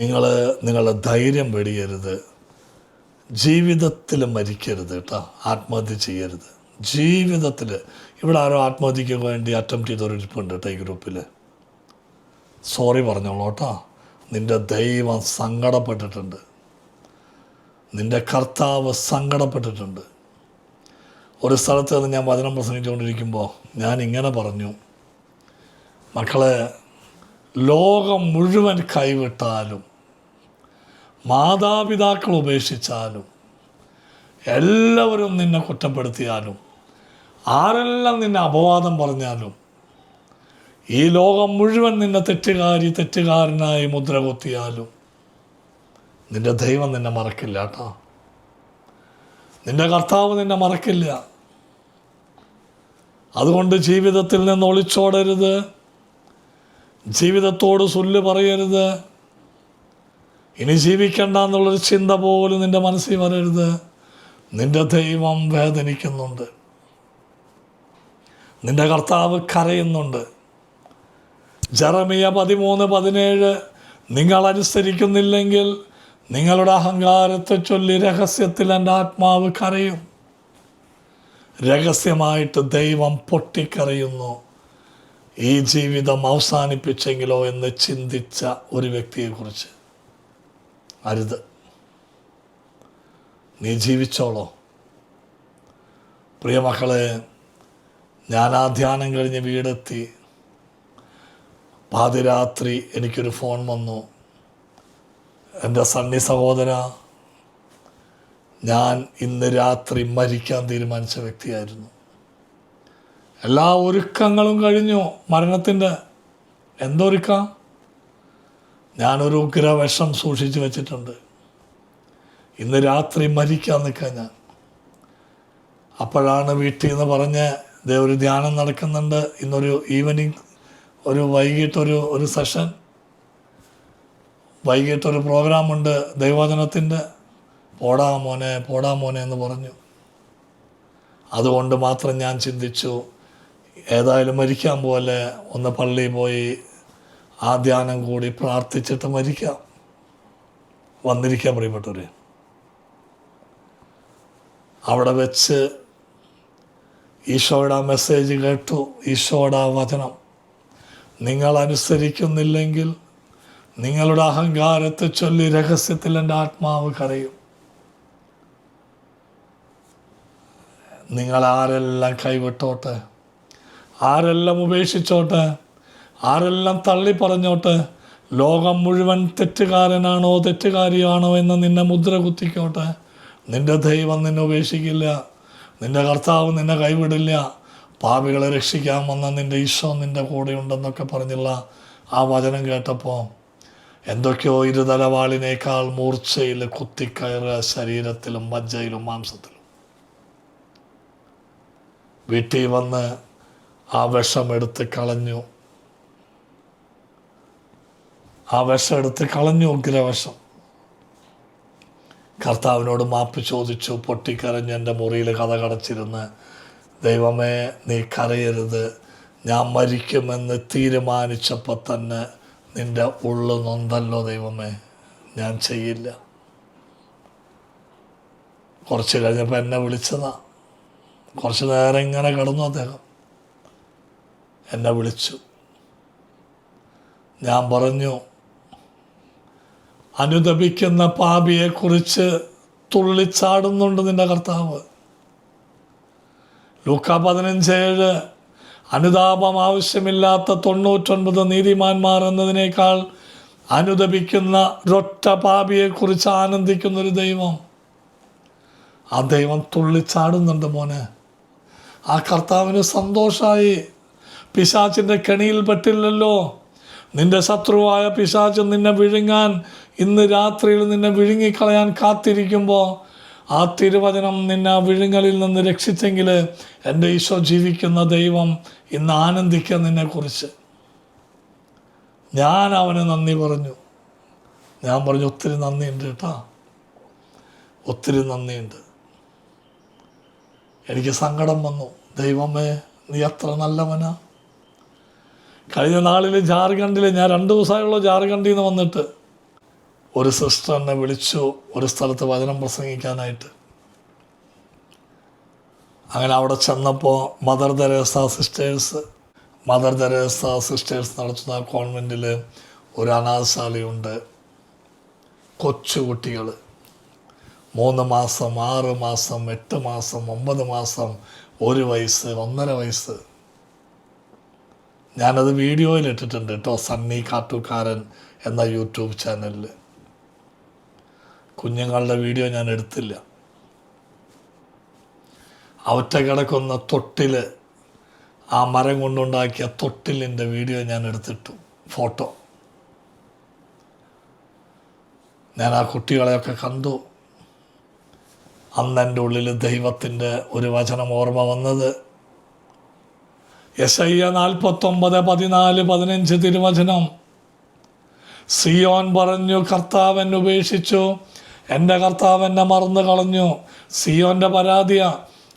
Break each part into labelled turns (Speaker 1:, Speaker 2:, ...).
Speaker 1: നിങ്ങൾ നിങ്ങളെ ധൈര്യം വെടിയരുത്. ജീവിതത്തിൽ മരിക്കരുത് കേട്ടോ. ആത്മഹത്യ ചെയ്യരുത്. ജീവിതത്തിൽ ഇവിടെ ആരോ ആത്മഹത്യക്ക് വേണ്ടി അറ്റംപ്റ്റ് ചെയ്തൊരു ഇരിപ്പുണ്ട് കേട്ടോ ഈ ഗ്രൂപ്പിൽ സോറി പറഞ്ഞോളൂ കേട്ടോ. നിന്റെ ദൈവം സങ്കടപ്പെട്ടിട്ടുണ്ട്. നിന്റെ കർത്താവ് സങ്കടപ്പെട്ടിട്ടുണ്ട്. ഒരു സ്ഥലത്ത് നിന്ന് ഞാൻ വചനം പ്രസംഗിച്ചുകൊണ്ടിരിക്കുമ്പോൾ ഞാൻ ഇങ്ങനെ പറഞ്ഞു. മക്കളെ ലോകം മുഴുവൻ കൈവിട്ടാലും മാതാപിതാക്കൾ ഉപേക്ഷിച്ചാലും എല്ലാവരും നിന്നെ കുറ്റപ്പെടുത്തിയാലും ആരെല്ലാം നിന്നെ അപവാദം പറഞ്ഞാലും ഈ ലോകം മുഴുവൻ നിന്നെ തെറ്റുകാരി തെറ്റുകാരനായി മുദ്ര കൊത്തിയാലും നിന്റെ ദൈവം നിന്നെ മറക്കില്ല കേട്ടോ. നിന്റെ കർത്താവ് നിന്നെ മറക്കില്ല. അതുകൊണ്ട് ജീവിതത്തിൽ നിന്ന് ഒളിച്ചോടരുത്. ജീവിതത്തോട് സുല്ല് പറയരുത്. ഇനി ജീവിക്കണ്ട എന്നുള്ളൊരു ചിന്ത പോലും നിന്റെ മനസ്സിൽ വരരുത്. നിന്റെ ദൈവം വേദനിക്കുന്നുണ്ട്. നിന്റെ കർത്താവ് കരയുന്നുണ്ട്. ജറമിയ പതിമൂന്ന് പതിനേഴ് നിങ്ങൾ അനുസരിക്കുന്നില്ലെങ്കിൽ നിങ്ങളുടെ അഹങ്കാരത്തെ ചൊല്ലി രഹസ്യത്തിൽ എന്റെ ആത്മാവ് കരയും. രഹസ്യമായിട്ട് ദൈവം പൊട്ടിക്കരയുന്നു. ഈ ജീവിതം അവസാനിപ്പിച്ചെങ്കിലോ എന്ന് ചിന്തിച്ച ഒരു വ്യക്തിയെക്കുറിച്ച്. അരുത്. നീ ജീവിച്ചോളോ. പ്രിയ മക്കളെ ഞാൻ കഴിഞ്ഞ് വീടെത്തി. പാതിരാത്രി എനിക്കൊരു ഫോൺ വന്നു. എന്റെ സണ്ണി സഹോദര ഞാൻ ഇന്ന് രാത്രി മരിക്കാൻ തീരുമാനിച്ച വ്യക്തിയായിരുന്നു. എല്ലാ ഒരുക്കങ്ങളും കഴിഞ്ഞു മരണത്തിന്റെ എന്തൊരുക്കം ഞാനൊരു ഉഗ്ര വിഷം സൂക്ഷിച്ചു വെച്ചിട്ടുണ്ട്. ഇന്ന് രാത്രി മരിക്കാൻ നിൽക്കാൻ ഞാൻ. അപ്പോഴാണ് വീട്ടിൽ നിന്ന് പറഞ്ഞ് ദേ ഒരു ധ്യാനം നടക്കുന്നുണ്ട്. ഇന്നൊരു ഈവനിങ് ഒരു വൈകിട്ടൊരു ഒരു സെഷൻ. വൈകിട്ടൊരു പ്രോഗ്രാമുണ്ട് ദൈവജനത്തിന്റെ പോടാ മോനെ പോടാ മോനെ എന്ന് പറഞ്ഞു. അതുകൊണ്ട് മാത്രം ഞാൻ ചിന്തിച്ചു ഏതായാലും മരിക്കാൻ പോലെ ഒന്ന് പള്ളിയിൽ പോയി ആ ധ്യാനം കൂടി പ്രാർത്ഥിച്ചിട്ട് മരിക്കാം. വന്നിരിക്കാൻ പ്രിയപ്പെട്ടവരെ. അവിടെ വെച്ച് ഈശോയുടെ ആ മെസ്സേജ് കേട്ടു. ഈശോയുടെ ആ വചനം. നിങ്ങൾ അനുസരിക്കുന്നില്ലെങ്കിൽ നിങ്ങളുടെ അഹങ്കാരത്തെ ചൊല്ലി രഹസ്യത്തിൽ എന്റെ ആത്മാവ് കരയും. നിങ്ങൾ ആരെല്ലാം കൈവിട്ടോട്ടെ? ആരെല്ലാം ഉപേക്ഷിച്ചോട്ടെ? ആരെല്ലാം തള്ളി പറഞ്ഞോട്ട്? ലോകം മുഴുവൻ തെറ്റുകാരനാണോ തെറ്റുകാരിയാണോ എന്ന് നിന്നെ മുദ്ര കുത്തിക്കോട്ടെ. നിന്റെ ദൈവം നിന്നെ ഉപേക്ഷിക്കില്ല. നിന്റെ കർത്താവ് നിന്നെ കൈവിടില്ല. പാപികളെ രക്ഷിക്കാൻ വന്ന നിന്റെ ഈശോ നിന്റെ കൂടെ ഉണ്ടെന്നൊക്കെ പറഞ്ഞുള്ള ആ വചനം കേട്ടപ്പോൾ എന്തൊക്കെയോ ഇരുതലവാളിനേക്കാൾ മൂർച്ചയിൽ കുത്തിക്കയറുക ശരീരത്തിലും മജ്ജയിലും മാംസത്തിലും. വീട്ടിൽ വന്ന് ആ വിഷം എടുത്ത് കളഞ്ഞു. ആ വിഷം എടുത്ത് കളഞ്ഞു ഉഗ്രവശം കർത്താവിനോട് മാപ്പ് ചോദിച്ചു പൊട്ടിക്കരഞ്ഞ് എന്റെ മുറിയിൽ കഥ കടച്ചിരുന്ന് ദൈവമേ നീ കരയരുത്. ഞാൻ മരിക്കുമെന്ന് തീരുമാനിച്ചപ്പോൾ തന്നെ നിന്റെ ഉള്ളു നൊന്തല്ലോ ദൈവമേ. ഞാൻ ചെയ്യില്ല. കുറച്ച് കഴിഞ്ഞപ്പോൾ എന്നെ വിളിച്ചതാ. കുറച്ച് നേരം ഇങ്ങനെ കിടന്നു അദ്ദേഹം. എന്നെ വിളിച്ചു. ഞാൻ പറഞ്ഞു അനുദപിക്കുന്ന പാപിയെക്കുറിച്ച് തുള്ളിച്ചാടുന്നുണ്ട് നിന്റെ കർത്താവ്. ലൂക്ക പതിനഞ്ചേഴ് അനുതാപം ആവശ്യമില്ലാത്ത തൊണ്ണൂറ്റൊൻപത് നീതിമാന്മാർ എന്നതിനേക്കാൾ അനുദപിക്കുന്ന ഒരൊറ്റ പാപിയെക്കുറിച്ച് ആനന്ദിക്കുന്നൊരു ദൈവം. ആ ദൈവം തുള്ളിച്ചാടുന്നുണ്ട് മോനെ. ആ കർത്താവിന് സന്തോഷമായി പിശാച്ചിന്റെ കെണിയിൽ പെട്ടില്ലല്ലോ. നിന്റെ ശത്രുവായ പിശാച്ച് നിന്നെ വിഴുങ്ങാൻ ഇന്ന് രാത്രിയിൽ നിന്നെ വിഴുങ്ങിക്കളയാൻ കാത്തിരിക്കുമ്പോൾ ആ തിരുവചനം നിന്നെ ആ വിഴുങ്ങലിൽ നിന്ന് രക്ഷിച്ചെങ്കിൽ എന്റെ ഈശോ ജീവിക്കുന്ന ദൈവം ഇന്ന് ആനന്ദിക്കുക നിന്നെക്കുറിച്ച് ഞാൻ അവന് നന്ദി പറഞ്ഞു. ഞാൻ പറഞ്ഞു ഒത്തിരി നന്ദിയുണ്ട് കേട്ടോ. ഒത്തിരി നന്ദിയുണ്ട്. എനിക്ക് സങ്കടം വന്നു. ദൈവമേ നീ അത്ര നല്ലവനാ. കഴിഞ്ഞ നാളിൽ ജാർഖണ്ഡിൽ ഞാൻ രണ്ട് ദിവസമായുള്ള ജാർഖണ്ഡിൽ നിന്ന് വന്നിട്ട്. ഒരു സിസ്റ്റർ എന്നെ വിളിച്ചു ഒരു സ്ഥലത്ത് വചനം പ്രസംഗിക്കാനായിട്ട്. അങ്ങനെ അവിടെ ചെന്നപ്പോൾ Mother Teresa sisters Mother Teresa sisters നടത്തുന്ന കോൺവെന്റിൽ ഒരു അനാഥശാലയുണ്ട്. കൊച്ചു കുട്ടികൾ മൂന്ന് മാസം ആറ് മാസം എട്ട് മാസം ഒമ്പത് മാസം ഒരു വയസ്സ് ഒന്നര വയസ്സ്. ഞാനത് വീഡിയോയിൽ ഇട്ടിട്ടുണ്ട് കേട്ടോ സണ്ണി കാട്ടുകാരൻ എന്ന യൂട്യൂബ് ചാനലിൽ കുഞ്ഞുങ്ങളുടെ വീഡിയോ ഞാൻ എടുത്തില്ല. അവറ്റ കിടക്കുന്ന തൊട്ടിൽ ആ മരം കൊണ്ടുണ്ടാക്കിയ തൊട്ടിലിന്റെ വീഡിയോ ഞാൻ എടുത്തിട്ടു ഫോട്ടോ. ഞാൻ ആ കുട്ടികളെയൊക്കെ കണ്ടു. അന്നെന്റെ ഉള്ളിൽ ദൈവത്തിന്റെ ഒരു വചനം ഓർമ്മ വന്നത് എസ് ഐ നാൽപ്പത്തൊമ്പത് പതിനാല് പതിനഞ്ച് തിരുവചനം. സിയോൻ പറഞ്ഞു കർത്താവൻ ഉപേക്ഷിച്ചു എന്റെ കർത്താവ് എന്നെ മറന്നു കളഞ്ഞു. സിയോന്റെ പരാതിയാ.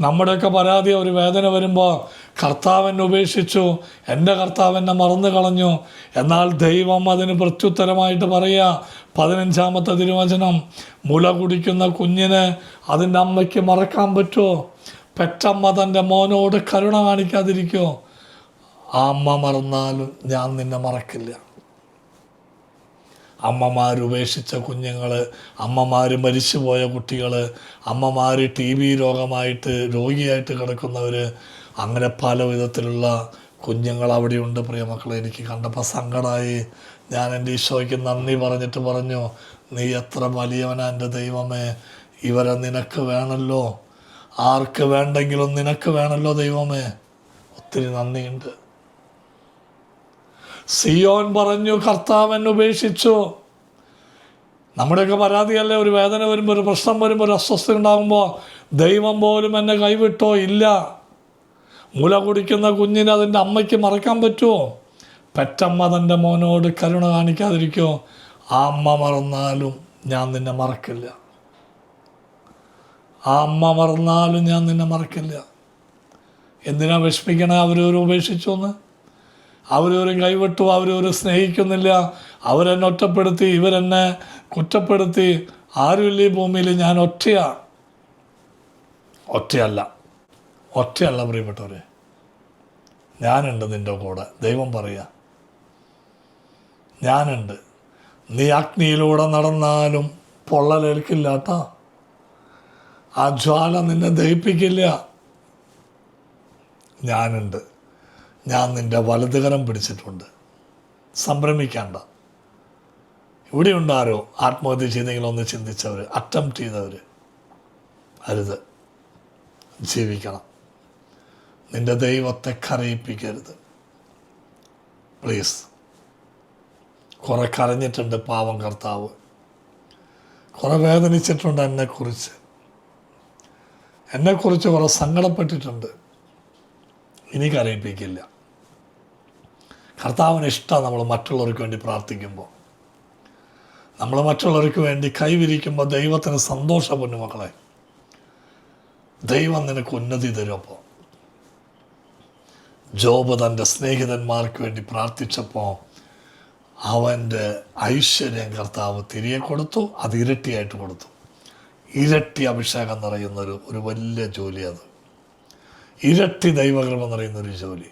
Speaker 1: നമ്മുടെയൊക്കെ പരാതിയ. ഒരു വേദന വരുമ്പോൾ കർത്താവൻ ഉപേക്ഷിച്ചു. എന്റെ കർത്താവ് എന്നെ മറന്നു കളഞ്ഞു. എന്നാൽ ദൈവം അതിന് പ്രത്യുത്തരമായിട്ട് പറയുക പതിനഞ്ചാമത്തെ തിരുവചനം മുല കുടിക്കുന്ന കുഞ്ഞിന് അതിന്റെ അമ്മയ്ക്ക് മറക്കാൻ പറ്റുമോ പെറ്റമ്മ തന്റെ മോനോട് കരുണ കാണിക്കാതിരിക്കുമോ ആ അമ്മ മറന്നാലും ഞാൻ നിന്നെ മറക്കില്ല. അമ്മമാർ ഉപേക്ഷിച്ച കുഞ്ഞുങ്ങൾ അമ്മമാർ മരിച്ചുപോയ കുട്ടികൾ അമ്മമാർ ടി ബി രോഗമായിട്ട് രോഗിയായിട്ട് കിടക്കുന്നവർ അങ്ങനെ പല വിധത്തിലുള്ള കുഞ്ഞുങ്ങൾ അവിടെയുണ്ട് പ്രിയമക്കളെ എനിക്ക് കണ്ടപ്പോൾ സങ്കടമായി ഞാൻ എന്റെ ഈശോയ്ക്ക് നന്ദി പറഞ്ഞിട്ട് പറഞ്ഞു നീ എത്ര വലിയവനാ എന്റെ ദൈവമേ. ഇവരെ നിനക്ക് വേണമല്ലോ ആർക്ക് വേണ്ടെങ്കിലും നിനക്ക് വേണമല്ലോ ദൈവമേ. ഒത്തിരി നന്ദിയുണ്ട്. സിയോൻ പറഞ്ഞു കർത്താവൻ ഉപേക്ഷിച്ചു. നമ്മുടെയൊക്കെ പരാതിയല്ലേ ഒരു വേദന വരുമ്പോൾ ഒരു പ്രശ്നം വരുമ്പോൾ ഒരു അസ്വസ്ഥ ഉണ്ടാകുമ്പോൾ ദൈവം പോലും എന്നെ കൈവിട്ടോ? ഇല്ല. മുല കുടിക്കുന്ന കുഞ്ഞിനെ അതിന്റെ അമ്മയ്ക്ക് മറക്കാൻ പറ്റുമോ? പെറ്റമ്മ തന്റെ മോനോട് കരുണ കാണിക്കാതിരിക്കുമോ ആ അമ്മ മറന്നാലും ഞാൻ നിന്നെ മറക്കില്ല. ആ അമ്മ മറന്നാലും ഞാൻ നിന്നെ മറക്കില്ല. എന്തിനാ വിഷമിക്കണേ? അവരൊരു ഉപേക്ഷിച്ചു എന്ന് അവരൊരു കൈവിട്ടു അവരവരും സ്നേഹിക്കുന്നില്ല. അവരെന്നെ ഒറ്റപ്പെടുത്തി ഇവരെന്നെ കുറ്റപ്പെടുത്തി. ആരുമില്ല ഈ ഭൂമിയിൽ ഞാൻ ഒറ്റയാണ്. ഒറ്റയല്ല. ഒറ്റയല്ല പ്രിയപ്പെട്ടവരെ. ഞാനുണ്ട് നിന്റെ കൂടെ. ദൈവം പറയുക. ഞാനുണ്ട്. നീ അഗ്നിയിലൂടെ നടന്നാലും പൊള്ളലേൽക്കില്ല കേട്ടോ ആ ജ്വാല നിന്നെ ദഹിപ്പിക്കില്ല. ഞാനുണ്ട്. ഞാൻ നിന്റെ വലതുകരം പിടിച്ചിട്ടുണ്ട്. സംരംഭിക്കേണ്ട ഇവിടെയുണ്ടാരോ ആത്മഹത്യ ചെയ്തെങ്കിലും ഒന്ന് ചിന്തിച്ചവർ അറ്റംപ്റ്റ് ചെയ്തവർ അരുത്. ജീവിക്കണം. നിന്റെ ദൈവത്തെ കരയിപ്പിക്കരുത്. പ്ലീസ്. കുറെ കരഞ്ഞിട്ടുണ്ട് പാവം കർത്താവ്. കുറെ വേദനിച്ചിട്ടുണ്ട് എന്നെക്കുറിച്ച്. എന്നെക്കുറിച്ച് കുറെ സങ്കടപ്പെട്ടിട്ടുണ്ട്. ഇനി കരയിപ്പിക്കില്ല. കർത്താവിന് ഇഷ്ടമാണ് നമ്മൾ മറ്റുള്ളവർക്ക് വേണ്ടി പ്രാർത്ഥിക്കുമ്പോൾ. നമ്മൾ മറ്റുള്ളവർക്ക് വേണ്ടി കൈവിരിക്കുമ്പോൾ ദൈവത്തിന് സന്തോഷം പൊന്നു മക്കളെ. ദൈവം നിനക്ക് ഉന്നതി തരും അപ്പോൾ. ജോബ് തന്റെ സ്നേഹിതന്മാർക്ക് വേണ്ടി പ്രാർത്ഥിച്ചപ്പോൾ അവന്റെ ഐശ്വര്യം കർത്താവ് തിരികെ കൊടുത്തു അത് ഇരട്ടിയായിട്ട് കൊടുത്തു. ഇരട്ടി അഭിഷേകം നിറയുന്നൊരു ഒരു വലിയ ജോലി അത്. ഇരട്ടി ദൈവകൃപ നിറയുന്നൊരു ജോലി.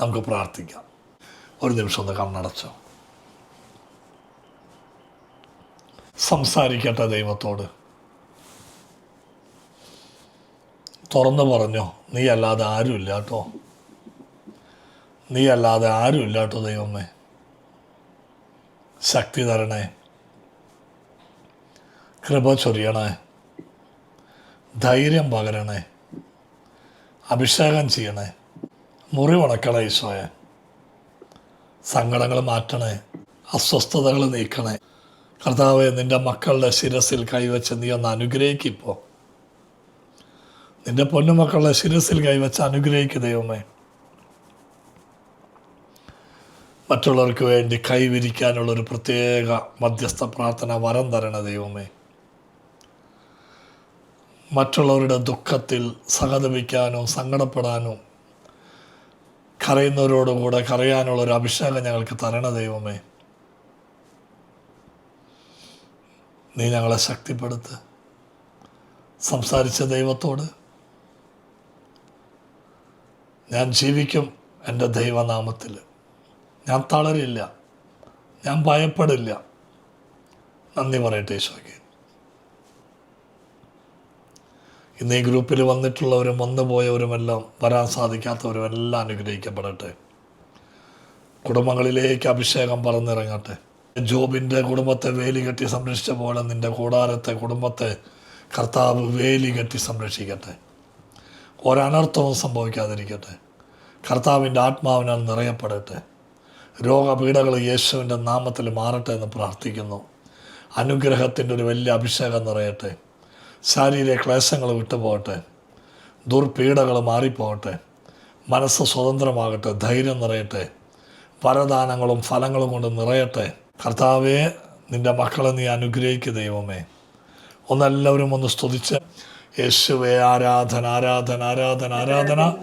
Speaker 1: നമുക്ക് പ്രാർത്ഥിക്കാം. ഒരു നിമിഷം ഒന്ന് കണ്ണടച്ചോ. സംസാരിക്കട്ടെ ദൈവത്തോട്. തുറന്നു പറഞ്ഞോ നീ അല്ലാതെ ആരുമില്ല കേട്ടോ. നീ അല്ലാതെ ആരുമില്ല കേട്ടോ ദൈവമേ. ശക്തി തരണേ. കൃപ ചൊരിയണേ. ധൈര്യം പകരണേ. അഭിഷേകം ചെയ്യണേ. മുറിവണക്കണേ ഈശോയെ. സങ്കടങ്ങൾ മാറ്റണേ അസ്വസ്ഥതകൾ നീക്കണേ. കർത്താവ് നിന്റെ മക്കളുടെ ശിരസിൽ കൈവച്ച് നീ ഒന്ന് അനുഗ്രഹിക്കിപ്പോൾ നിന്റെ പൊന്നുമക്കളുടെ ശിരസിൽ കൈവച്ച് അനുഗ്രഹിക്കുക ദൈവമേ. മറ്റുള്ളവർക്ക് വേണ്ടി കൈവിരിക്കാനുള്ള ഒരു പ്രത്യേക മധ്യസ്ഥ പ്രാർത്ഥന വരം തരണ ദൈവമേ. മറ്റുള്ളവരുടെ ദുഃഖത്തിൽ സഹതപിക്കാനോ സങ്കടപ്പെടാനോ കരയുന്നവരോടുകൂടെ കരയാനുള്ള ഒരു അഭിഷേകം ഞങ്ങൾക്ക് തരണ ദൈവമേ. നീ ഞങ്ങളെ ശക്തിപ്പെടുത്ത്. സംസാരിച്ച ദൈവത്തോട് ഞാൻ ജീവിക്കും എന്റെ ദൈവനാമത്തിൽ. ഞാൻ തളരില്ല. ഞാൻ ഭയപ്പെടില്ല. നന്ദി പറയട്ടെ ഈശോയ്ക്ക്. ഇന്ന് ഈ ഗ്രൂപ്പിൽ വന്നിട്ടുള്ളവരും വന്നു പോയവരുമെല്ലാം വരാൻ സാധിക്കാത്തവരും എല്ലാം അനുഗ്രഹിക്കപ്പെടട്ടെ. കുടുംബങ്ങളിലേക്ക് അഭിഷേകം പറന്നിറങ്ങട്ടെ. ജോബിന്റെ കുടുംബത്തെ വേലി കെട്ടി സംരക്ഷിച്ച പോലെ നിന്റെ കൂടാരത്തെ കുടുംബത്തെ കർത്താവ് വേലി കെട്ടി സംരക്ഷിക്കട്ടെ. ഒരനർത്ഥവും സംഭവിക്കാതിരിക്കട്ടെ. കർത്താവിന്റെ ആത്മാവിനാൽ നിറയപ്പെടട്ടെ. രോഗപീഠകൾ യേശുവിന്റെ നാമത്തിൽ മാറട്ടെ എന്ന് പ്രാർത്ഥിക്കുന്നു. അനുഗ്രഹത്തിന്റെ ഒരു വലിയ അഭിഷേകം നിറയട്ടെ. ശാരീരിക ക്ലേശങ്ങൾ വിട്ടുപോകട്ടെ ദുർപീഡകൾ മാറിപ്പോകട്ടെ മനസ്സ് സ്വതന്ത്രമാകട്ടെ ധൈര്യം നിറയട്ടെ വരദാനങ്ങളും ഫലങ്ങളും കൊണ്ട് നിറയട്ടെ. കർത്താവെ നിന്റെ മക്കളെ നീ അനുഗ്രഹിക്കുക ദൈവമേ. ഒന്നെല്ലാവരും ഒന്ന് സ്തുതിച്ച് യേശുവേ ആരാധന ആരാധന ആരാധന ആരാധന.